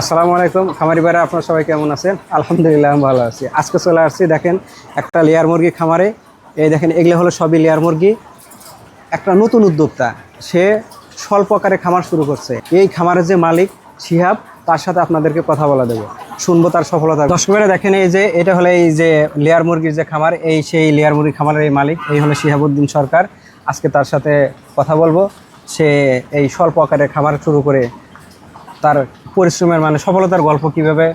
আসসালামু আলাইকুম। খামারি ভাইরা, আপনার সবাই কেমন আছেন? আলহামদুলিল্লাহ, আমি ভালো আছি। আজকে চলে আসছি, দেখেন, একটা লেয়ার মুরগি খামারে। এই দেখেন, এগুলো হলো সবই লেয়ার মুরগি। একটা নতুন উদ্যোক্তা, সে স্বল্প আকারে খামার শুরু করছে। এই খামারের যে মালিক শিহাব, তার সাথে আপনাদেরকে কথা বলা দেবো। শুনব তার সফলতা। দর্শকেরা দেখেন, এই যে, এটা হলো এই যে লেয়ার মুরগির যে খামার, এই সেই লেয়ার মুরগি খামারের এই মালিক, এই হলো শিহাবুদ্দিন সরকার। আজকে তার সাথে কথা বলব। সে এই স্বল্প আকারে খামার শুরু করে তার পরিশ্রমের মানে সফলতার গল্প কীভাবে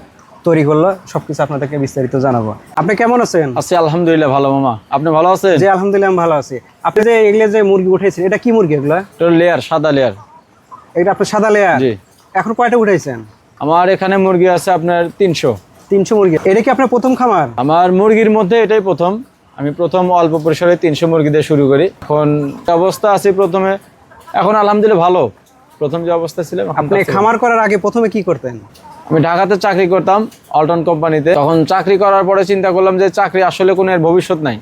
তৈরি করল সবকিছু আপনাদেরকে বিস্তারিত জানাব। আপনি কেমন আছেন? আছি আলহামদুলিল্লাহ ভালো মামা। আপনি ভালো আছেন? জি আলহামদুলিল্লাহ আমি ভালো আছি। আপনি যে এগুলো যে মুরগি উঠেছেন এটা কি মুরগি এগুলো? এটা লেয়ার সাদা লেয়ার এটা আপনার সাদা লেয়ার জি। এখন কয়টা উঠাইছেন? আমার এখানে মুরগি আছে আপনার তিনশো। তিনশো মুরগি। এটা কি আপনার প্রথম খামার? আমার মুরগির মধ্যে এটাই প্রথম। আমি প্রথম অল্প পরিসরে তিনশো মুরগি দিয়ে শুরু করি। এখন অবস্থা আছে প্রথমে। এখন আলহামদুলিল্লাহ ভালো। প্রথম যে অবস্থা এখন আপনি খামার করার আগে প্রথমে কি করতেন? আমি ঢাকাতে চাকরি করতাম অল্টন কোম্পানিতে। তখন চাকরি করার পরে চিন্তা করলাম যে চাকরি আসলে কোনো এর ভবিষ্যৎ নাই।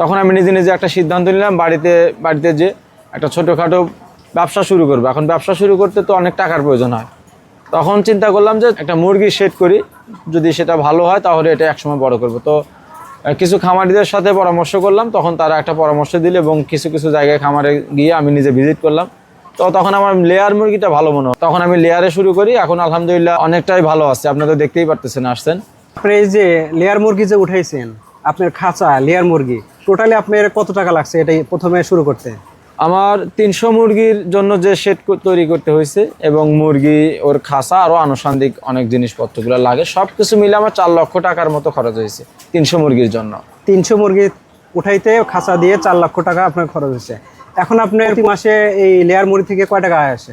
তখন আমি নিজে নিজে একটা সিদ্ধান্ত নিলাম বাড়িতে বাড়িতে যে একটা ছোটোখাটো ব্যবসা শুরু করব। এখন ব্যবসা শুরু করতে তো অনেক টাকার প্রয়োজন হয়। তখন চিন্তা করলাম যে একটা মুরগি সেট করি যদি সেটা ভালো হয় তাহলে এটা একসময় বড় করব। তো কিছু খামারিদের সাথে পরামর্শ করলাম তখন তারা একটা পরামর্শ দিল এবং কিছু কিছু জায়গায় খামারে গিয়ে আমি নিজে ভিজিট করলাম। তো তখন আমার লেয়ার মুরগিটা ভালো মনে হয়। তখন আমি লেয়ারে শুরু করি এখন আলহামদুলিল্লাহ অনেকটাই ভালো আছে। আপনারা তো দেখতেই পারতেছেন আসছেন। আপনি এই যে লেয়ার মুরগি যে উঠাইছেন আপনার খাঁচা লেয়ার মুরগি টোটালি আপনার কত টাকা লাগছে এটাই প্রথমে শুরু করতে? আমার তিনশো মুরগির জন্য যে শেড তৈরি করতে হয়েছে এবং মুরগি ওর খাসা আরও আনুষঙ্গিক অনেক জিনিসপত্রগুলো লাগে সব কিছু মিলে আমার চার লক্ষ টাকার মতো খরচ হয়েছে তিনশো মুরগির জন্য। তিনশো মুরগি উঠাইতে খাঁচা দিয়ে চার লক্ষ টাকা আপনার খরচ হচ্ছে এখন আপনার প্রতি মাসে এই লেয়ার মুড়ি থেকে কয় টাকা আয় আসে?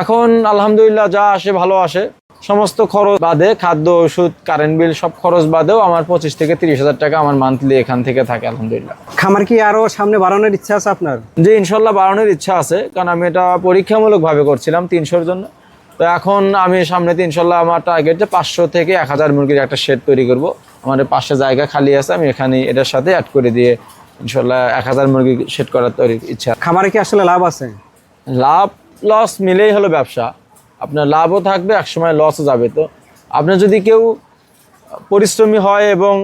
এখন আলহামদুলিল্লাহ যা আসে ভালো আসে। সমস্ত খরচ বাদে খাদ্য ওষুধ কারেন্ট বিল সব খরচ বাদেও আমার পঁচিশ থেকে তিরিশ হাজার টাকা আমার মান্থলি এখান থেকে থাকে আলহামদুলিল্লাহ। খামার কি আরও সামনে বাড়ানোর ইচ্ছা আছে আপনার? যে ইনশাল্লাহ বাড়ানোর ইচ্ছা আছে কারণ আমি এটা পরীক্ষামূলকভাবে করছিলাম তিনশোর জন্য। তো এখন আমি সামনে ইনশাল্লাহ আমার টার্গেট যে পাঁচশো থেকে এক হাজার মুরগির একটা শেড তৈরি করব। আমাদের পাশে জায়গা খালি আছে আমি এখানে এটার সাথে অ্যাড করে দিয়ে ইনশাল্লাহ এক হাজার মুরগি শেড করার তৈরি ইচ্ছা। খামারে কি আসলে লাভ আছে? লাভ লস মিলেই হলো ব্যবসা। আপনার লাভও থাকবে একসময় লসও যাবে তো। আপনার যদি কেউ পরিশ্রমী হয় এবং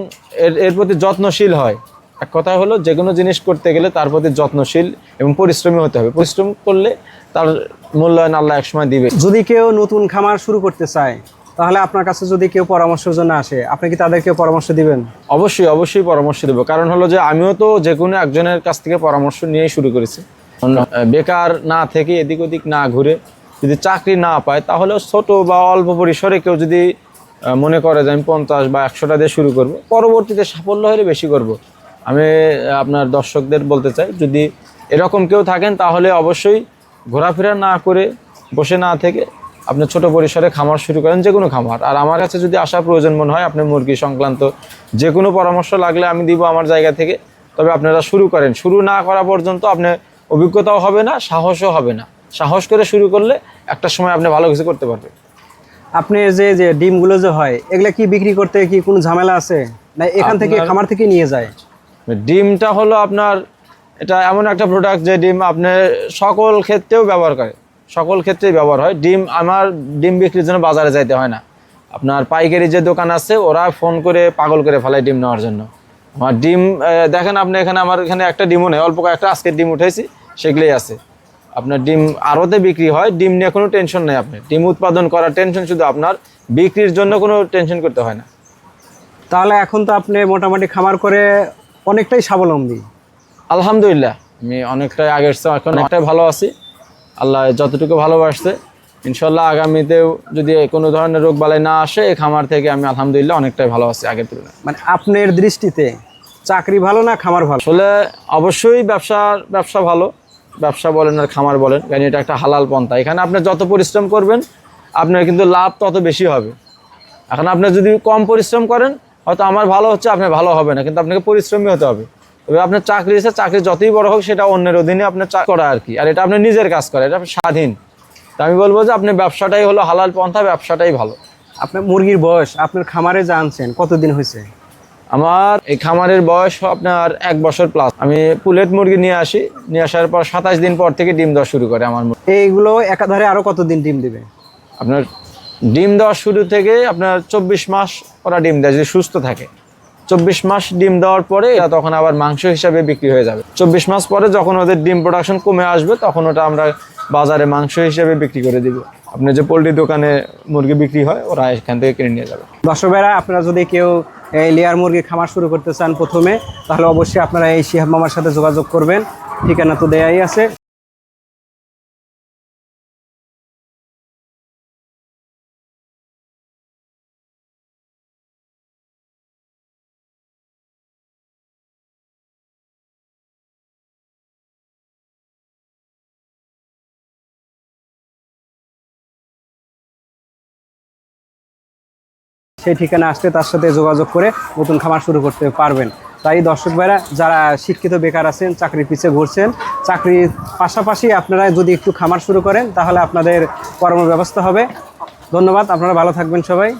এর এর প্রতি যত্নশীল হয় এক কথা হলো যে কোনো জিনিস করতে গেলে তার প্রতি যত্নশীল এবং পরিশ্রমী হতে হবে। পরিশ্রম করলে তার মূল্যায়ন আল্লাহ একসময় দিবে। যদি কেউ নতুন খামার শুরু করতে চায় তাহলে আপনার কাছে যদি কেউ পরামর্শের জন্য আসে, আপনি কি তাদেরকে পরামর্শ দিবেন? অবশ্যই অবশ্যই পরামর্শ দেবো। কারণ হলো যে আমিও তো যে কোনো একজনের কাছ থেকে পরামর্শ নিয়েই শুরু করেছি। বেকার না থেকে এদিক ওদিক না ঘুরে যদি চাকরি না পায় তাহলে ছোট বা অল্প পরিসরে কেউ যদি মনে করে যে আমি পঞ্চাশ বা একশোটা দিয়ে শুরু করব, পরবর্তীতে সাফল্য হলে বেশি করব। আমি আপনার দর্শকদের বলতে চাই, যদি এরকম কেউ থাকেন, তাহলে অবশ্যই ঘোরাফেরা না করে বসে না থেকে আপনি ছোট পরিসরে খামার শুরু করেন যে কোনো খামার। আর আমার কাছে যদি আসা প্রয়োজন মনে হয় আপনি মুরগি সংক্রান্ত যে কোনো পরামর্শ লাগলে আমি দিব আমার জায়গা থেকে। তবে আপনারা শুরু করেন। শুরু না করা পর্যন্ত আপনি অভিজ্ঞতাও হবে না সাহসও হবে না। সাহস করে শুরু করলে একটা সময় আপনি ভালো কিছু করতে পারবেন। আপনি যে যে ডিমগুলো যে হয় এগুলা কি বিক্রি করতে কি কোনো ঝামেলা আছে? না এখান থেকে খামার থেকে নিয়ে যায়? ডিমটা হলো আপনার এটা এমন একটা প্রোডাক্ট যে ডিম আপনি সকল ক্ষেত্রেও ব্যবহার করে সকল ক্ষেত্রেই ব্যবহার হয়। ডিম আমার ডিম বিক্রির জন্য বাজারে যাইতে হয় না। আপনার পাইকারি যে দোকান আছে ওরা ফোন করে পাগল করে ফেলায় ডিম নেওয়ার জন্য। আমার ডিম দেখেন আপনি এখানে আমার এখানে একটা ডিমও নেই অল্প কয়েকটা আজকের ডিম উঠেছি সেগুলোই আছে। আপনার ডিম আড়তে বিক্রি হয় ডিম নিয়ে কোনো টেনশন নেই আপনি ডিম উৎপাদন করার টেনশন শুধু আপনার বিক্রির জন্য কোনো টেনশন করতে হয় না। তাহলে এখন তো আপনি মোটামুটি খামার করে অনেকটাই স্বাবলম্বী। আলহামদুলিল্লাহ আমি অনেকটাই আগের এখন অনেকটাই ভালো আছি। আল্লাহ যতটুকু ভালোবাসছে ইনশাল্লাহ আগামীতেও যদি কোনো ধরনের রোগ বালাই না আসে এই খামার থেকে আমি আলহামদুলিল্লাহ অনেকটাই ভালো আছি আগের তুলনায়। মানে আপনার দৃষ্টিতে চাকরি ভালো না খামার ভালো? আসলে অবশ্যই ব্যবসার ব্যবসা ভালো। ব্যবসা বলেন আর খামার বলেন কারণ এটা একটা হালাল পন্থা। এখানে আপনি যত পরিশ্রম করবেন আপনার কিন্তু লাভ তত বেশি হবে। এখন আপনি যদি কম পরিশ্রম করেন হয়তো আমার ভালো হচ্ছে আপনার ভালো হবে না কিন্তু আপনাকে পরিশ্রমী হতে হবে। তবে আপনার চাকরি আছে চাকরি যতই বড় হোক সেটা অন্যের অধীনে আপনার চা- করা আর কি। আর এটা আপনি নিজের কাজ করে এটা স্বাধীন। তা আমি বলব যে আপনি ব্যবসাটাই হলো হালাল পন্থা ব্যবসাটাই ভালো। আপনার মুরগির বয়স আপনার খামারে জানছেন কতদিন হয়েছে? আমার এই খামারের বয়স আপনার এক বছর প্লাস আমি পুলেট মুরগি নিয়ে আসি নিয়ে আসার পর সাতাশ দিন পর থেকে ডিম দেওয়া শুরু করে আমার মুরগি। এইগুলো একাধারে আরও কতদিন ডিম দিবে? আপনার ডিম দেওয়ার শুরু থেকে আপনার চব্বিশ মাস ওরা ডিম দেয় যদি সুস্থ থাকে। চব্বিশ মাস ডিম দেওয়ার পরে এরা তখন আবার মাংস হিসাবে বিক্রি হয়ে যাবে। চব্বিশ মাস পরে যখন ওদের ডিম প্রোডাকশন কমে আসবে, তখন ওটা আমরা বাজারে মাংস হিসেবে বিক্রি করে দিব। আপনি যে পোলট্রি দোকানে মুরগি বিক্রি হয়, ওরা এখান থেকে কিনে নিয়ে যাবে। দর্শক ভাইরা আপনারা যদি কেউ এই লেয়ার মুরগি খামার শুরু করতে চান প্রথমে, তাহলে অবশ্যই আপনারা এই শিহাব মামার সাথে যোগাযোগ করবেন। ঠিকানা তো দেয়াই আছে। সেই ঠিকানা আসতে তার সাথে যোগাযোগ করে নতুন খামার শুরু করতে পারবেন। তাই দর্শক ভাইরা, যারা শিক্ষিত বেকার আছেন, চাকরির পিছিয়ে ঘুরছেন, চাকরির পাশাপাশি আপনারা যদি একটু খামার শুরু করেন, তাহলে আপনাদের কর্মব্যবস্থা হবে। ধন্যবাদ, আপনারা ভালো থাকবেন সবাই।